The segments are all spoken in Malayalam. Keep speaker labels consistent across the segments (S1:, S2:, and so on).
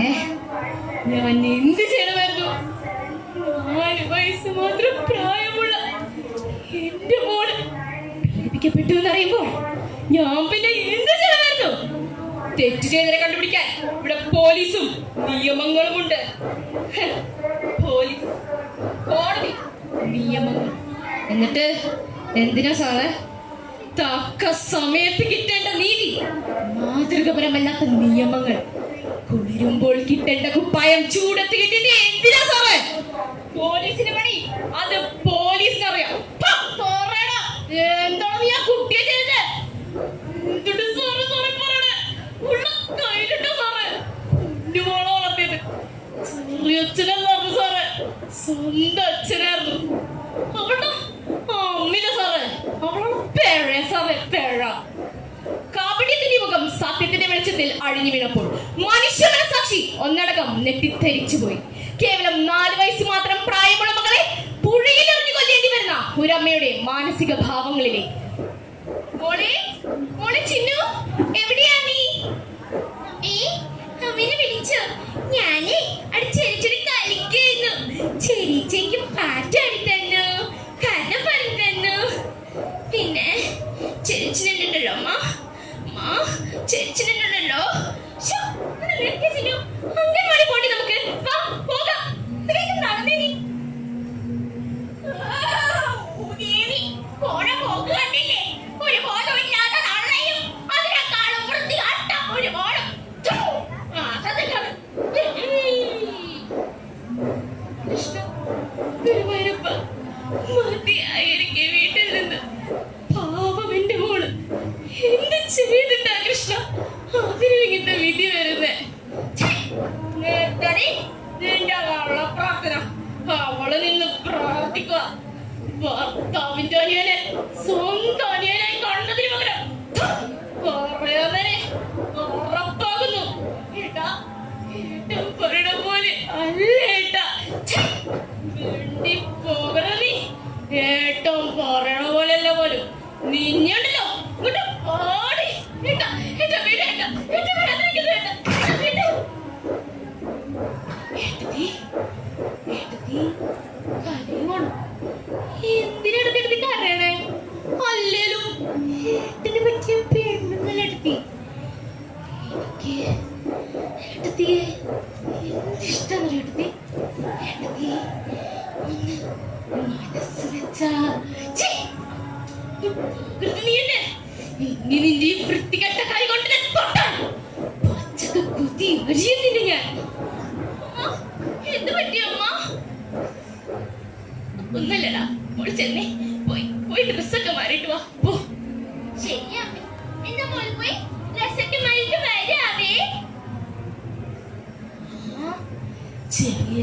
S1: പിന്നെ ഞാൻ എന്ത് ചെയ്യണമായിരുന്നു? നാല് വയസ്സ് മാത്രം പ്രായമുള്ള എന്റെ മോൾ പീഡിപ്പിക്കപ്പെട്ടു എന്നറിയുമ്പോൾ ഞാൻ പിന്നെ എന്ത് ചെയ്യണമായിരുന്നു? തെറ്റ് ചെയ്തവരെ കണ്ടുപിടിക്കാൻ ഇവിടെ പോലീസും നിയമങ്ങളും ഉണ്ട്. പോലീസ് കോടതി നിയമങ്ങൾ. എന്നിട്ട് എന്തിനാ സാറേ? തക്ക സമയത്ത് കിട്ടേണ്ട നീതി മാതൃകപരമല്ലാത്ത നിയമങ്ങൾ. കുളിരുമ്പോൾ കിട്ടേണ്ട കുപ്പായം ചൂടത്ത് കിട്ടിയിട്ട് എന്തിനാ സാറേ? പോലീസിന് പണി. അത് പോലീസ് അറിയാം. എന്താണ് ആ കുട്ടിയെ ചെയ്തത് സ്വന്തം അച്ഛനായിരുന്നു. അവളുടെ അമ്മിന സാറേ. അവളാണ് പേഴ സാറേ പേഴ. വെളിച്ചത്തിൽ അഴിഞ്ഞു വീണപ്പോൾ മനുഷ്യ മനസാക്ഷി ഒന്നടക്കം നെട്ടിത്തരിച്ചു പോയി കേവലം നാല് വയസ്സ് മാത്രം പ്രായമുള്ള മകളെ പുഴയിൽ എറിഞ്ഞു കൊല്ലേണ്ടി വരുന്ന ഒരമ്മയുടെ മാനസിക ഭാവങ്ങളിലെ. മോളെ മോളെ ചിന്നു എവിടെയാ നീ? ഏ അവനെ വിളിച്ചോ. ഞാനേ അവിടെ ചെറിയ ചെറിയ കളിക്കുന്നു. ചെറിയച്ചയ്ക്ക് പാട്ടാടി തന്നു കഥ പറഞ്ഞു പിന്നെ ചെരിച്ചിനുണ്ടല്ലോ അമ്മ അമ്മ. ചെരിച്ചിനുണ്ടല്ലോ അംഗൻവാടി പോണ്ടി നമുക്ക്. വാ പോകാം. നടന്നേ നീ. ദേവി, പോണ പോക്ക് വിധി പ്രാർത്ഥിക്കുക. ഭർത്താവിന്റെ അനിയനെ സ്വന്തം അനിയനായി നീ നിന്റെ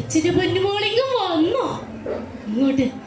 S1: ഈ പൊന്നുമോളിങ്ങ് വന്നോ. ഇങ്ങോട്ട്.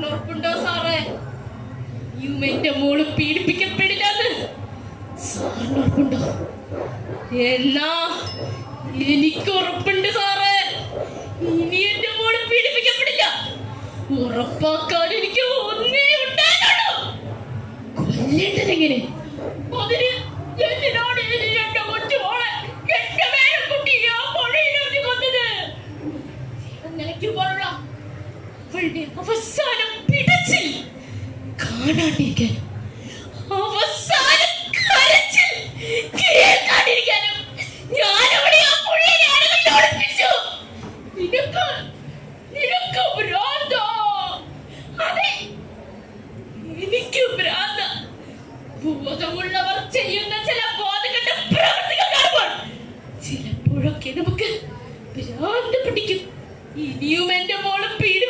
S1: സാറിന് ഉറപ്പുണ്ടോ സാറേ? യു എന്റെ മോൾ പീഡിപ്പിക്കപ്പെടില്ലെന്ന് സാറിന് ഉറപ്പുണ്ടോ എന്നാ എനിക്ക് ഉറപ്പുണ്ട് സാറേ. ഇനി എന്റെ മോൾ പീഡിപ്പിക്കപ്പെടില്ല. ഉറപ്പാക്കാൻ എനിക്ക് ഒന്നേ ഉണ്ടായിട്ടുള്ളൂ. കൊല്ലേണ്ടതെങ്ങനെ അതിന് എന്തിനാണ് ഇനി എന്റെ കൊച്ചുമോളെ എന്റെ പേരക്കുട്ടിയെ ആ പുഴയിലെറിഞ്ഞ് കൊന്നത്? ജീവൻ നിലയ്ക്കുമ്പോഴുള്ള അവളുടെ അവസാനം കാണാണ്ടിരിക്കാൻ അവസാനം കരച്ചിൽ നിനക്ക് നിനക്ക് ചെയ്യുന്ന ചില കാണുമ്പോൾ ചിലപ്പോഴൊക്കെ നമുക്ക് പിടിക്കും. ഇനിയും എന്റെ മോൾ പീഡി